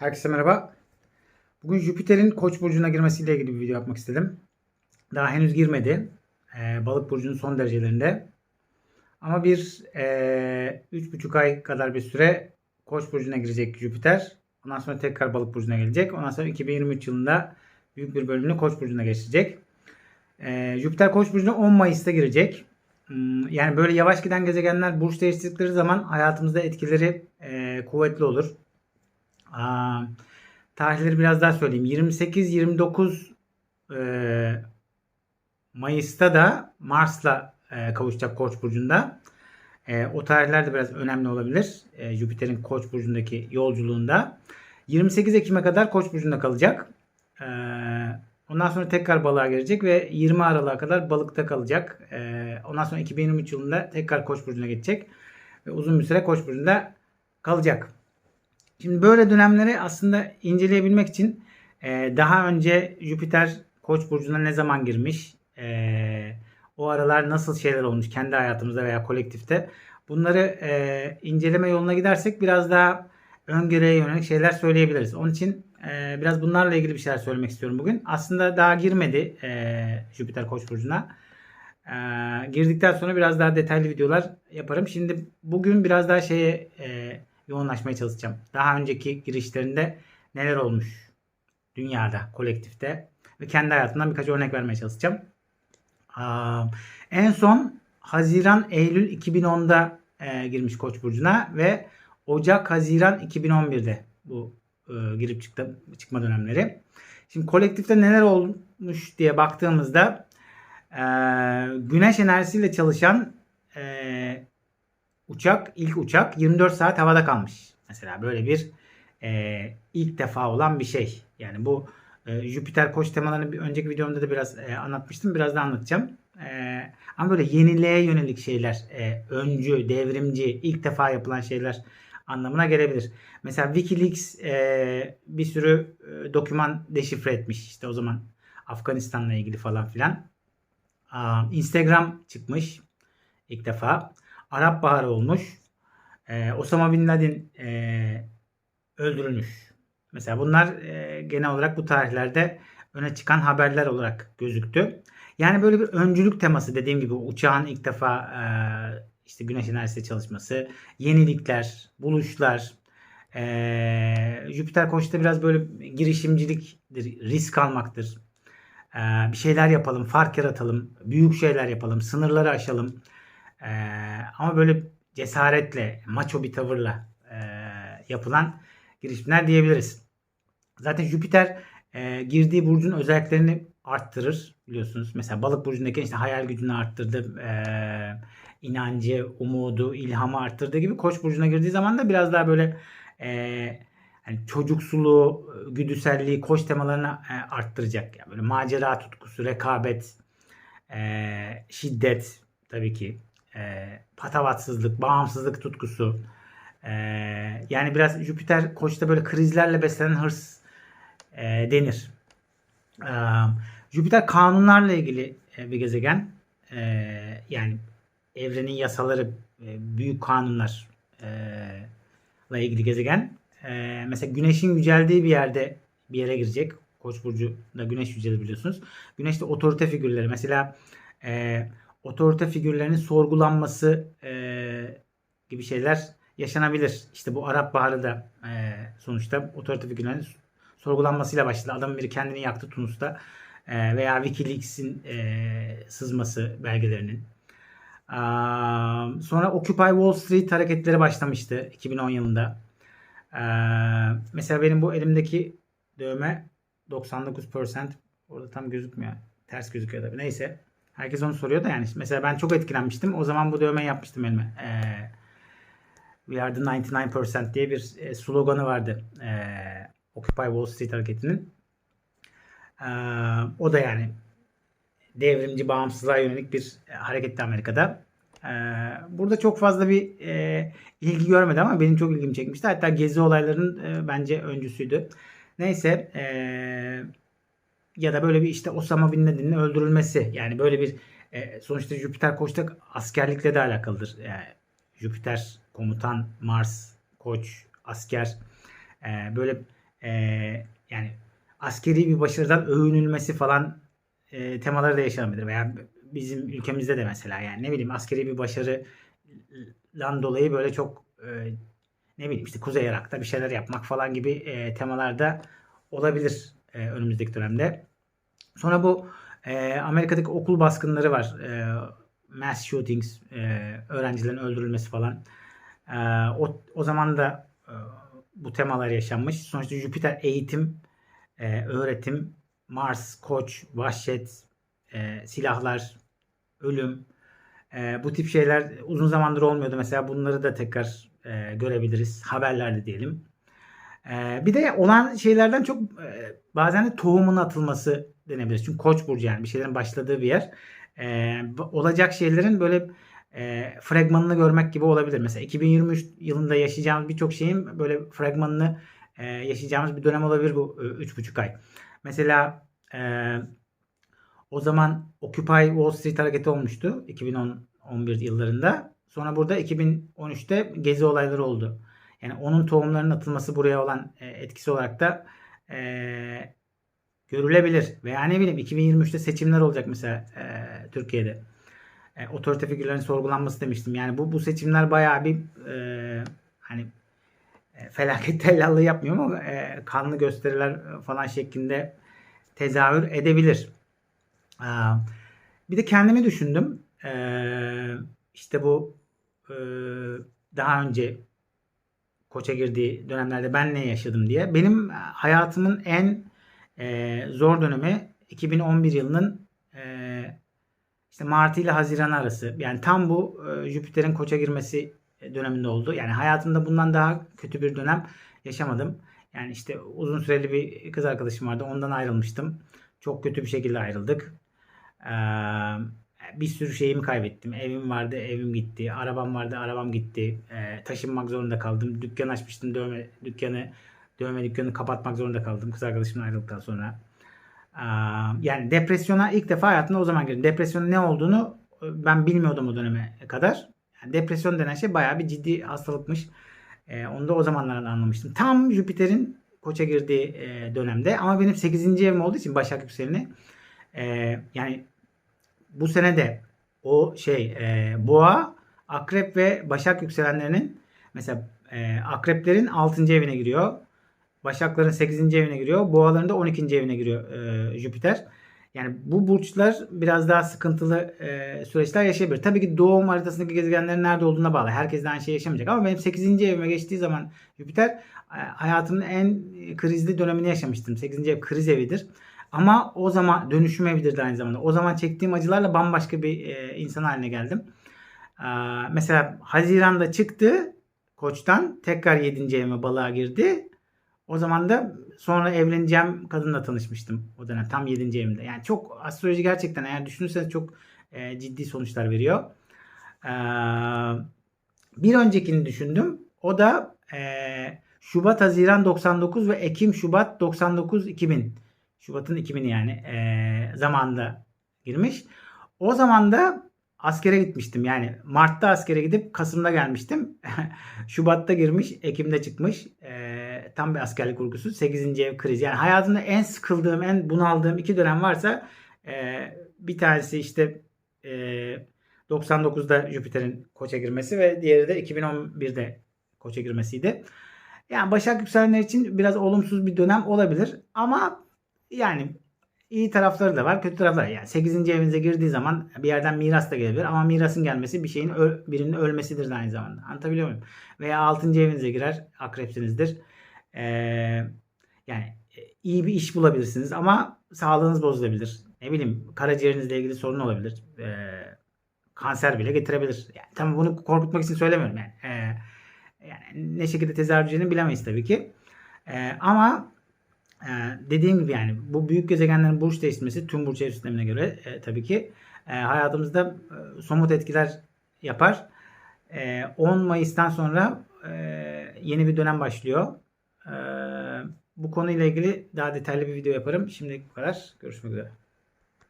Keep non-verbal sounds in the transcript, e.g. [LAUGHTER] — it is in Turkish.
Herkese merhaba. Bugün Jüpiter'in Koç burcuna girmesiyle ilgili bir video yapmak istedim. Daha henüz girmedi. Ee, Balık burcunun son derecelerinde. Ama bir e, üç buçuk ay kadar bir süre Koç burcuna girecek Jüpiter. Ondan sonra tekrar Balık burcuna gelecek. Ondan sonra 2023 yılında büyük bir bölümünü Koç burcuna geçirecek. Ee, Jüpiter Koç burcuna 10 Mayıs'ta girecek. Hmm, Yani böyle yavaş giden gezegenler burç değiştirdikleri zaman hayatımızda etkileri e, kuvvetli olur. Aa, tarihleri biraz daha söyleyeyim. 28-29 e, Mayıs'ta da Mars'la e, kavuşacak Koç burcunda. E, o tarihler de biraz önemli olabilir. E, Jüpiter'in Koç burcundaki yolculuğunda. 28 Ekim'e kadar Koç burcunda kalacak. E, ondan sonra tekrar balığa gelecek ve 20 Aralık'a kadar balıkta kalacak. E, ondan sonra 2023 yılında tekrar Koç burcuna geçecek ve uzun bir süre Koç burcunda kalacak. Şimdi böyle dönemleri aslında inceleyebilmek için e, daha önce Jüpiter Koç burcuna ne zaman girmiş, e, o aralar nasıl şeyler olmuş kendi hayatımızda veya kolektifte bunları e, inceleme yoluna gidersek biraz daha öngörüye yönelik şeyler söyleyebiliriz. Onun için biraz bunlarla ilgili bir şeyler söylemek istiyorum bugün. Aslında daha girmedi Jüpiter Koç burcuna. Girdikten sonra biraz daha detaylı videolar yaparım. Şimdi bugün biraz daha şeye yoğunlaşmaya çalışacağım. Daha önceki girişlerinde neler olmuş dünyada, kolektifte ve kendi hayatımdan birkaç örnek vermeye çalışacağım. Aa, en son Haziran Eylül 2010'da e, girmiş Koç burcuna ve Ocak Haziran 2011'de bu e, girip çıktı, çıkma dönemleri. Şimdi kolektifte neler olmuş diye baktığımızda e, güneş enerjisiyle çalışan e, uçak, ilk uçak 24 saat havada kalmış. Mesela böyle bir e, ilk defa olan bir şey. Yani bu e, Jüpiter koç temalarını bir önceki videomda da biraz e, anlatmıştım. Biraz da anlatacağım. E, ama böyle yeniliğe yönelik şeyler, e, öncü, devrimci, ilk defa yapılan şeyler anlamına gelebilir. Mesela Wikileaks e, bir sürü e, doküman deşifre etmiş. İşte o zaman Afganistan'la ilgili falan filan. Aa, Instagram çıkmış ilk defa. Arap Baharı olmuş. Ee, Osama Bin Laden e, öldürülmüş. Mesela bunlar e, genel olarak bu tarihlerde öne çıkan haberler olarak gözüktü. Yani böyle bir öncülük teması dediğim gibi uçağın ilk defa e, işte güneş enerjisi çalışması, yenilikler, buluşlar. E, Jüpiter Koç'ta biraz böyle girişimciliktir, risk almaktır. E, bir şeyler yapalım, fark yaratalım, büyük şeyler yapalım, sınırları aşalım. Ee, ama böyle cesaretle, maço bir tavırla e, yapılan girişimler diyebiliriz. Zaten Jüpiter e, girdiği burcun özelliklerini arttırır biliyorsunuz. Mesela balık burcundaki işte hayal gücünü arttırdı, e, inancı, umudu, ilhamı arttırdığı gibi koç burcuna girdiği zaman da biraz daha böyle e, yani çocuksuluğu, güdüselliği, koç temalarını e, arttıracak. Yani böyle macera tutkusu, rekabet, e, şiddet tabii ki e, patavatsızlık, bağımsızlık tutkusu. E, yani biraz Jüpiter koçta böyle krizlerle beslenen hırs e, denir. E, Jüpiter kanunlarla ilgili e, bir gezegen. E, yani evrenin yasaları, e, büyük kanunlar e, ilgili gezegen. E, mesela Güneş'in yüceldiği bir yerde bir yere girecek. Koç burcunda Güneş yücelir biliyorsunuz. Güneşte otorite figürleri. Mesela e, otorite figürlerinin sorgulanması e, gibi şeyler yaşanabilir. İşte bu Arap Baharı da e, sonuçta otorite figürlerinin sorgulanmasıyla başladı. Adam biri kendini yaktı Tunus'ta e, veya Wikileaks'in e, sızması belgelerinin. E, sonra Occupy Wall Street hareketleri başlamıştı 2010 yılında. E, mesela benim bu elimdeki dövme 99% orada tam gözükmüyor. Ters gözüküyor tabii. Neyse. Herkes onu soruyor da yani. Mesela ben çok etkilenmiştim. O zaman bu dövmeyi yapmıştım elime. Ee, We are the 99% diye bir e, sloganı vardı. Ee, Occupy Wall Street hareketinin. Ee, o da yani devrimci bağımsızlığa yönelik bir e, hareketti Amerika'da. Ee, burada çok fazla bir e, ilgi görmedi ama benim çok ilgimi çekmişti. Hatta gezi olaylarının e, bence öncüsüydü. Neyse eee ya da böyle bir işte Osama Bin Laden'in öldürülmesi. Yani böyle bir e, sonuçta Jüpiter Koç'ta askerlikle de alakalıdır. Yani Jüpiter komutan, Mars, Koç, asker. E, böyle e, yani askeri bir başarıdan övünülmesi falan e, temaları da yaşanabilir. Veya bizim ülkemizde de mesela yani ne bileyim askeri bir başarıdan dolayı böyle çok e, ne bileyim işte Kuzey Irak'ta bir şeyler yapmak falan gibi e, temalarda olabilir e, önümüzdeki dönemde. Sonra bu e, Amerika'daki okul baskınları var. E, mass shootings, e, öğrencilerin öldürülmesi falan. E, o, o zaman da e, bu temalar yaşanmış. Sonuçta Jüpiter eğitim, e, öğretim, Mars, koç, vahşet, e, silahlar, ölüm. E, bu tip şeyler uzun zamandır olmuyordu. Mesela bunları da tekrar e, görebiliriz. Haberlerde diyelim. E, bir de olan şeylerden çok e, bazen de tohumun atılması denebilir. Çünkü Koç burcu yani bir şeylerin başladığı bir yer. E, olacak şeylerin böyle e, fragmanını görmek gibi olabilir. Mesela 2023 yılında yaşayacağımız birçok şeyin böyle fragmanını e, yaşayacağımız bir dönem olabilir bu e, üç buçuk ay. Mesela e, o zaman Occupy Wall Street hareketi olmuştu 2010-11 yıllarında. Sonra burada 2013'te gezi olayları oldu. Yani onun tohumlarının atılması buraya olan e, etkisi olarak da e, görülebilir. Veya ne bileyim 2023'te seçimler olacak mesela e, Türkiye'de. E, otorite figürlerin sorgulanması demiştim. Yani bu bu seçimler bayağı bir e, hani e, felaket [LAUGHS] tellallığı yapmıyor ama e, kanlı gösteriler falan şeklinde tezahür edebilir. E, bir de kendimi düşündüm. E, işte bu e, daha önce koça girdiği dönemlerde ben ne yaşadım diye. Benim hayatımın en e, zor dönemi 2011 yılının e, işte Mart ile Haziran arası. Yani tam bu e, Jüpiter'in koça girmesi döneminde oldu. Yani hayatımda bundan daha kötü bir dönem yaşamadım. Yani işte uzun süreli bir kız arkadaşım vardı. Ondan ayrılmıştım. Çok kötü bir şekilde ayrıldık. Ee, bir sürü şeyimi kaybettim. Evim vardı, evim gitti. Arabam vardı, arabam gitti. Ee, taşınmak zorunda kaldım. Dükkan açmıştım, dövme dükkanı dövme dükkanı kapatmak zorunda kaldım kız arkadaşımla ayrıldıktan sonra. Ee, yani depresyona ilk defa hayatımda o zaman girdim. Depresyonun ne olduğunu e, ben bilmiyordum o döneme kadar. Yani depresyon denen şey bayağı bir ciddi hastalıkmış. Ee, onu da o zamanlarda anlamıştım. Tam Jüpiter'in koça girdiği e, dönemde ama benim 8. evim olduğu için Başak Yükseleni e, yani bu sene de o şey e, boğa, akrep ve başak yükselenlerinin mesela e, akreplerin 6. evine giriyor. Başakların 8. evine giriyor. Boğaların da 12. evine giriyor e, Jüpiter. Yani bu burçlar biraz daha sıkıntılı e, süreçler yaşayabilir. Tabii ki doğum haritasındaki gezegenlerin nerede olduğuna bağlı. Herkes de aynı şey yaşamayacak. Ama benim 8. evime geçtiği zaman Jüpiter e, hayatımın en krizli dönemini yaşamıştım. 8. ev kriz evidir. Ama o zaman dönüşüm evidir de aynı zamanda. O zaman çektiğim acılarla bambaşka bir e, insan haline geldim. E, mesela Haziran'da çıktı koçtan tekrar 7. evime balığa girdi. O zaman da sonra evleneceğim kadınla tanışmıştım o dönem tam 7. evimde. Yani çok astroloji gerçekten eğer düşünürseniz çok e, ciddi sonuçlar veriyor. E, bir öncekini düşündüm. O da e, Şubat Haziran 99 ve Ekim Şubat 99 2000. Şubat'ın 2000'i yani e, zamanda girmiş. O zaman da askere gitmiştim. Yani Mart'ta askere gidip Kasım'da gelmiştim. [LAUGHS] Şubat'ta girmiş, Ekim'de çıkmış. E, tam bir askerlik kurgusu. 8. ev krizi. Yani hayatımda en sıkıldığım, en bunaldığım iki dönem varsa e, bir tanesi işte e, 99'da Jüpiter'in koça girmesi ve diğeri de 2011'de koça girmesiydi. Yani Başak yükselenler için biraz olumsuz bir dönem olabilir. Ama yani iyi tarafları da var, kötü tarafları. Yani 8. evinize girdiği zaman bir yerden miras da gelebilir ama mirasın gelmesi bir şeyin öl, birinin ölmesidir aynı zamanda. Anlatabiliyor muyum? Veya 6. evinize girer, akrepsinizdir. Ee, yani e, iyi bir iş bulabilirsiniz ama sağlığınız bozulabilir. Ne bileyim karaciğerinizle ilgili sorun olabilir. Ee, kanser bile getirebilir. Yani tamam bunu korkutmak için söylemiyorum yani. Ee, yani ne şekilde tezahür bilemeyiz tabii ki. Ee, ama ee, dediğim gibi yani bu büyük gezegenlerin burç değiştirmesi tüm burç ev sistemine göre e, tabii ki e, hayatımızda e, somut etkiler yapar. E, 10 Mayıs'tan sonra e, yeni bir dönem başlıyor. E, bu konuyla ilgili daha detaylı bir video yaparım. Şimdilik bu kadar. Görüşmek üzere.